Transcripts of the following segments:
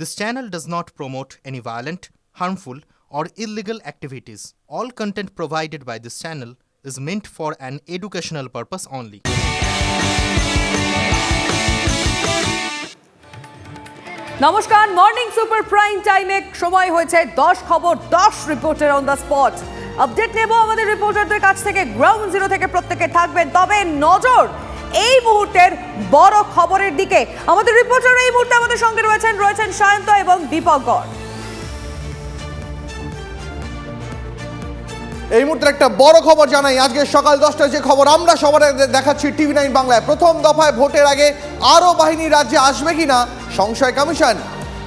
This channel does not promote any violent, harmful, or illegal activities. All content provided by this channel is meant for an educational purpose only. নমস্কার morning super prime টাইমে সময় হয়েছে দশ খবর দশ reporter on the spot update নেব আমাদের রিপোর্টারদের কাছ থেকে গ্রাউন্ড জিরো থেকে প্রত্যেকে থাকবেন তবে নজর এই মুহূর্তের বড় খবরের দিকে। আমাদের রিপোর্টার এই মুহূর্তে আমাদের সঙ্গে রয়েছেন রয়েছেন সায়ন্ত এবং দীপক গড়। এই মুহূর্তে একটা বড় খবর জানাই। আজকে সকাল দশটায় যে খবর আমরা সবার দেখাচ্ছি টিভি নাইন বাংলায়। প্রথম দফায় ভোটের আগে আরও বাহিনী রাজ্যে আসবে কিনা? সংশয় কমিশন।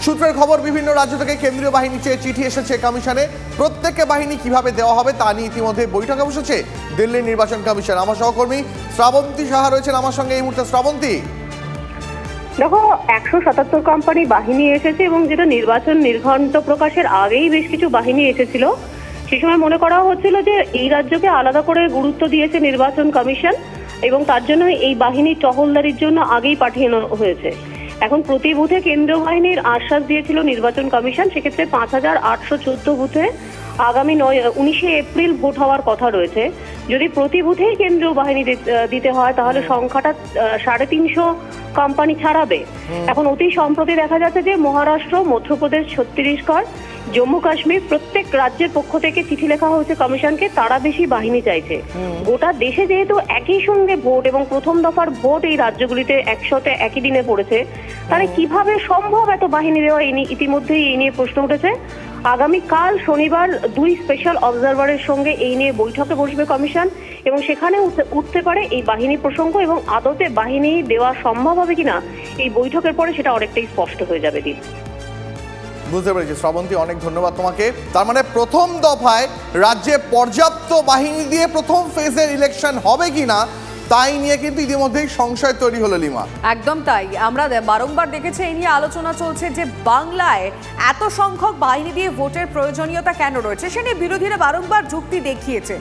সূত্রের খবর, বিভিন্ন রাজ্য থেকে কেন্দ্রীয় বাহিনী চেয়ে চিঠি এসেছে কমিশনে। প্রত্যেককে বাহিনী কীভাবে দেওয়া হবে তা নিয়ে ইতিমধ্যে বৈঠকে বসেছে দিল্লির নির্বাচন কমিশন। আমার সহকর্মী শ্রাবন্তী সাহা রয়েছেন আমার সঙ্গে এই মুহূর্তে। শ্রাবন্তী। দেখো, একশো সাতাত্তর কোম্পানি বাহিনী এসেছে এবং যেটা নির্বাচন নির্ঘণ্ট প্রকাশের আগেই বেশ কিছু বাহিনী এসেছিল। সে সময় মনে করা হচ্ছিল যে এই রাজ্যকে আলাদা করে গুরুত্ব দিয়েছে নির্বাচন কমিশন এবং তার জন্য এই বাহিনী টহলদারির জন্য আগেই পাঠানো হয়েছে। এখন প্রতি বুথে কেন্দ্রীয় বাহিনীর আশ্বাস দিয়েছিল নির্বাচন কমিশন সেক্ষেত্রে পাঁচ হাজার আটশো চোদ্দ বুথে আগামী নয় উনিশে এপ্রিল ভোট হওয়ার কথা রয়েছে। যদি প্রতি বুথেই কেন্দ্রীয় বাহিনী দিতে হয় তাহলে সংখ্যাটা সাড়ে তিনশো কোম্পানি ছাড়াবে। এখন অতি সম্প্রতি দেখা যাচ্ছে যে মহারাষ্ট্র মধ্যপ্রদেশ ছত্তিশগড় জম্মু কাশ্মীর প্রত্যেক রাজ্যের পক্ষ থেকে চিঠি লেখা হয়েছে কমিশনকে তারা বেশি বাহিনী চাইছে। গোটা দেশে যেহেতু একই সঙ্গে ভোট এবং প্রথম দফার ভোট এই রাজ্যগুলিতে একসাথে একই দিনে পড়েছে তাহলে কীভাবে সম্ভব এত বাহিনী দেওয়া? এই নিয়ে- ইতিমধ্যেই এই নিয়ে প্রশ্ন উঠেছে। আগামীকাল শনিবার দুই স্পেশাল অবজারভারের সঙ্গে এই নিয়ে বৈঠকে বসবে কমিশন এবং সেখানে উঠতে- উঠতে পারে এই বাহিনী প্রসঙ্গ এবং আদতে বাহিনী দেওয়া সম্ভব হবে কিনা এই বৈঠকের পরে সেটা অনেকটাই স্পষ্ট হয়ে যাবে দিন। বুঝতে পেরেছি। শ্রাবন্তী, অনেক ধন্যবাদ তোমাকে। তার মানে প্রথম দফায় রাজ্যে পর্যাপ্ত বাহিনী দিয়ে প্রথম ফেজের ইলেকশন হবে কিনা, তাই নিয়ে কিন্তু ইতিমধ্যেই সংশয় তৈরি হলো লিমা। একদম তাই। আমরা বারংবার দেখেছি এই নিয়ে আলোচনা চলছে যে বাংলায় এত সংখ্যক বাহিনী দিয়ে ভোটের প্রয়োজনীয়তা কেন রয়েছে, সে নিয়ে বিরোধীরা বারংবার যুক্তি দেখিয়েছে।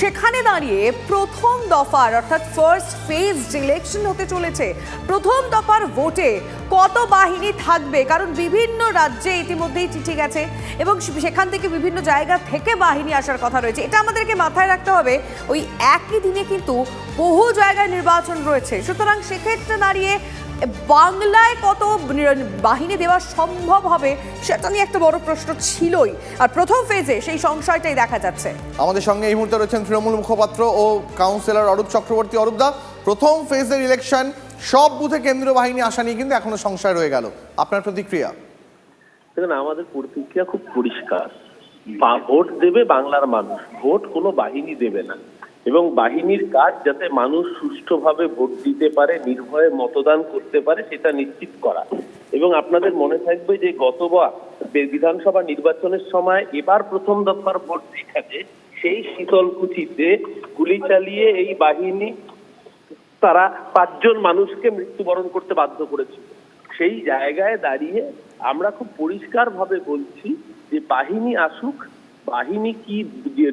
সেখানে দাঁড়িয়ে প্রথম দফার, অর্থাৎ ফার্স্ট ফেজ যে ইলেকশন হতে চলেছে, প্রথম দফার ভোটে কত বাহিনী থাকবে? কারণ বিভিন্ন রাজ্যে ইতিমধ্যেই চিঠি গেছে এবং সেখান থেকে বিভিন্ন জায়গা থেকে বাহিনী আসার কথা রয়েছে। এটা আমাদেরকে মাথায় রাখতে হবে, ওই একই দিনে কিন্তু বহু জায়গায় নির্বাচন রয়েছে। সুতরাং সেক্ষেত্রে দাঁড়িয়ে বাংলায় কত বাহিনী দেওয়া সম্ভব হবে সেটা নিয়ে একটা বড় প্রশ্ন ছিলই। আর প্রথম ফেজে সেই সংশয়টাই দেখা যাচ্ছে। আমাদের সঙ্গে এই মুহূর্তে রয়েছেন তৃণমূল মুখপাত্র ও কাউন্সিলর অরূপ চক্রবর্তী। অরূপদা প্রথম ফেজের ইলেকশন সব বুথে কেন্দ্রীয় বাহিনী আসা নিয়ে কিন্তু এখনও সংশয় রয়ে গেল। আপনার প্রতিক্রিয়া? দেখুন আমাদের প্রতিক্রিয়া খুব পরিষ্কার। বা- ভোট দেবে বাংলার মানুষ ভোট কোনো বাহিনী দেবে না। এবং বাহিনীর কাজ যাতে মানুষ সুষ্ঠুভাবে ভোট দিতে পারে, নির্ভয়ে মতদান করতে পারে, সেটা নিশ্চিত করা। এবং আপনাদের মনে থাকবে যে গতবার বিধানসভা নির্বাচনের সময় এবার প্রথম দফার ভোট যেখানে, সেই শীতলকুচিতে গুলি চালিয়ে এই বাহিনী তারা পাঁচজন মানুষকে মৃত্যুবরণ করতে বাধ্য করেছিল। সেই জায়গায় দাঁড়িয়ে আমরা খুব পরিষ্কার ভাবে বলছি যে বাহিনী আসুক বাহিনী কি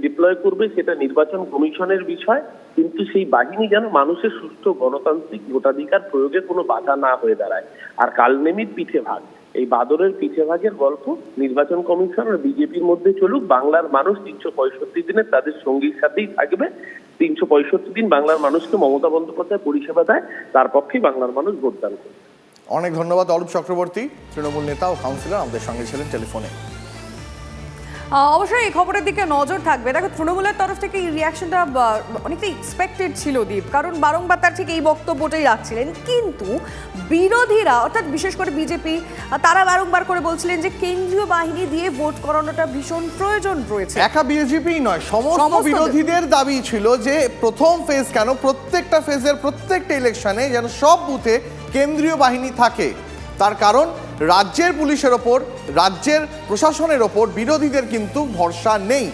ডিপ্লয় করবে সেটা নির্বাচন কমিশনের বিষয়, কিন্তু সেই বাহিনী যেন মানুষের সুস্থ গণতান্ত্রিক ভোটাধিকার প্রয়োগে কোনো বাধা না হয়ে দাঁড়ায়। আর কালনেমির পিঠে ভাগ, এই বাদরের পিঠে ভাগের গল্প নির্বাচন কমিশন আর বিজেপির মধ্যে চলুক, বাংলার মানুষ তিনশো পঁয়ষট্টি দিনে তাদের সঙ্গীর সাথেই থাকবে। তিনশো পঁয়ষট্টি দিন বাংলার মানুষকে মমতা বন্দ্যোপাধ্যায় পরিষেবা দেয়, তার পক্ষেই বাংলার মানুষ ভোটদান করবে। অনেক ধন্যবাদ অরূপ চক্রবর্তী, তৃণমূল নেতা ও কাউন্সিলর আমাদের সঙ্গে ছিলেন টেলিফোনে। অবশ্যই এই খবরের দিকে নজর থাকবে। দেখো তৃণমূলের তরফ থেকে এই রিয়াকশনটা অনেকটা এক্সপেক্টেড ছিল দীপ। কারণ বারংবার তার ঠিক এই বক্তব্যটাই রাখছিলেন। কিন্তু বিরোধীরা অর্থাৎ বিশেষ করে বিজেপি তারা বারংবার করে বলছিলেন যে কেন্দ্রীয় বাহিনী দিয়ে ভোট করানোটা ভীষণ প্রয়োজন রয়েছে। একা বিজেপি নয় সমস্ত সমস্ত- বিরোধীদের দাবি ছিল যে প্রথম ফেজ কেন প্রত্যেকটা ফেজের প্রত্যেকটা ইলেকশনে যেন সব বুথে কেন্দ্রীয় বাহিনী থাকে। তার কারণ রাজ্যের পুলিশের ওপর, রাজ্যের প্রশাসনের ওপর বিরোধীদের কিন্তু ভরসা নেই।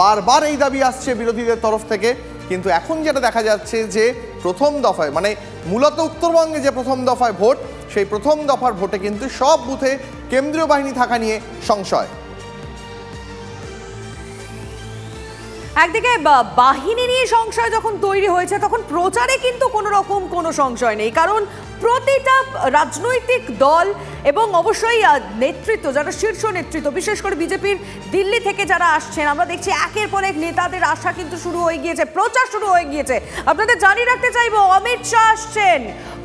বারবার এই দাবি আসছে বিরোধীদের তরফ থেকে, কিন্তু এখন যেটা দেখা যাচ্ছে যে প্রথম দফায় মানে মূলত উত্তরবঙ্গে যে প্রথম দফায় ভোট, সেই প্রথম দফার ভোটে কিন্তু সব বুথে কেন্দ্রীয় বাহিনী থাকা নিয়ে সংশয়। একদিকে বাহিনী নিয়ে সংশয় যখন তৈরি হয়েছে, তখন প্রচারে কিন্তু কোনো রকম কোনো সংশয় নেই। কারণ প্রতিটা রাজনৈতিক দল এবং অবশ্যই নেতৃত্ব, যারা শীর্ষ নেতৃত্ব, বিশেষ করে বিজেপির দিল্লি থেকে যারা আসছেন, আমরা দেখছি একের পর এক নেতাদের আশা কিন্তু শুরু হয়ে গিয়েছে, প্রচার শুরু হয়ে গিয়েছে। আপনাদের জানিয়ে রাখতে চাইব, অমিত শাহ আসছেন।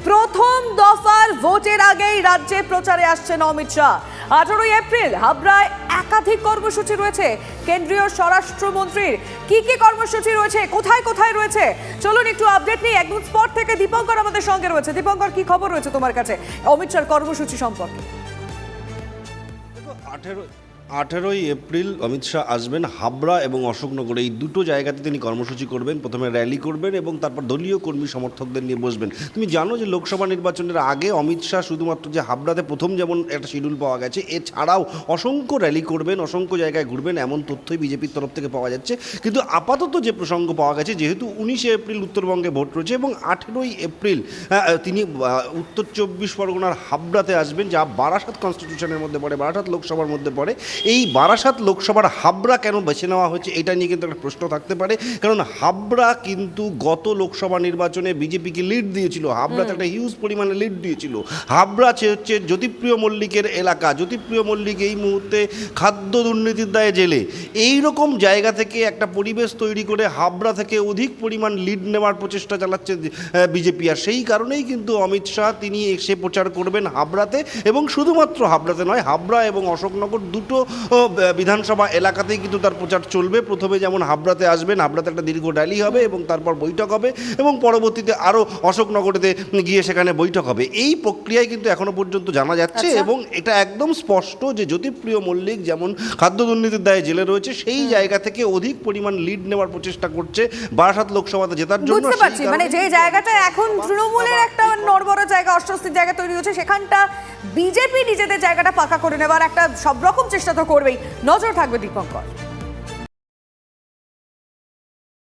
প্রথম দফার ভোটের আগেই রাজ্যে প্রচারে আসছেন অমিত শাহ। আঠারোই এপ্রিল হাবড়ায় একাধিক কর্মসূচি রয়েছে। কেন্দ্রীয় স্বরাষ্ট্রমন্ত্রীর কি কি কর্মসূচি রয়েছে? কোথায় কোথায় রয়েছে? চলুন একটু আপডেট নিই। একদম স্পট থেকে দীপঙ্কর আমাদের সঙ্গে রয়েছে। দীপঙ্কর, কি খবর রয়েছে তোমার কাছে? অমিত শাহর কর্মসূচি সম্পর্কে। আঠেরো আঠেরোই এপ্রিল অমিত শাহ আসবেন হাবড়া এবং অশোকনগর। এই দুটো জায়গাতে তিনি কর্মসূচি করবেন প্রথমে র্যালি করবেন এবং তারপর দলীয় কর্মী সমর্থকদের নিয়ে বসবেন। তুমি জানো যে লোকসভা নির্বাচনের আগে অমিত শাহ শুধুমাত্র যে হাবড়াতে প্রথম যেমন একটা শিডিউল পাওয়া গেছে এছাড়াও অসংখ্য র্যালি করবেন অসংখ্য জায়গায় ঘুরবেন এমন তথ্যই বিজেপির তরফ থেকে পাওয়া যাচ্ছে। কিন্তু আপাতত যে প্রসঙ্গ পাওয়া গেছে যেহেতু উনিশে এপ্রিল উত্তরবঙ্গে ভোট রয়েছে এবং আঠেরোই এপ্রিল আহ, তিনি উত্তর চব্বিশ পরগনার হাবড়াতে আসবেন যা বারাসাত কনস্টিটিউশনের মধ্যে পড়ে বারাসাত লোকসভার মধ্যে পড়ে। এই বারাসাত লোকসভার হাবড়া কেন বেছে নেওয়া হয়েছে এটা নিয়ে কিন্তু একটা প্রশ্ন থাকতে পারে। কারণ হাবড়া কিন্তু গত লোকসভা নির্বাচনে বিজেপিকে লিড দিয়েছিল। হাবড়াতে একটা হিউজ পরিমাণে লিড দিয়েছিল। হাবড়া হচ্ছে- জ্যোতিপ্রিয় মল্লিকের এলাকা। জ্যোতিপ্রিয় মল্লিক এই মুহূর্তে খাদ্য দুর্নীতির দায়ে জেলে। এই রকম জায়গা থেকে একটা পরিবেশ তৈরি করে হাবড়া থেকে অধিক পরিমাণ লিড নেওয়ার প্রচেষ্টা চালাচ্ছে বিজেপি। আর সেই কারণেই কিন্তু অমিত শাহ তিনি এসে প্রচার করবেন হাবড়াতে। এবং শুধুমাত্র হাবড়াতে নয় হাবড়া এবং অশোকনগর দুটো বিধানসভা এলাকাতেই কিন্তু তার প্রচার চলবে। প্রথমে যেমন হাবড়াতে আসবেন হাবড়াতে একটা দীর্ঘ র্যালি হবে এবং তারপর বৈঠক হবে এবং পরবর্তীতে আরও অশোকনগরেতে গিয়ে সেখানে বৈঠক হবে। এই প্রক্রিয়ায় কিন্তু এখনও পর্যন্ত জানা যাচ্ছে আচ্ছা। এবং এটা একদম স্পষ্ট যে জ্যোতিপ্রিয় মল্লিক যেমন খাদ্য দুর্নীতির দায়ে জেলে রয়েছে সেই জায়গা থেকে অধিক পরিমাণ লিড নেওয়ার প্রচেষ্টা করছে বারাসাত লোকসভাতে জেতার জন্য মানে যে জায়গাটা এখন তৃণমূলের একটা নড়বড় জায়গা অস্বস্তির জায়গা তৈরি হচ্ছে সেখানটা বিজেপি নিজেদের জায়গাটা পাকা করে নেওয়ার একটা সব রকম চেষ্টা তো করবেই। নজর থাকবে দীপঙ্কর।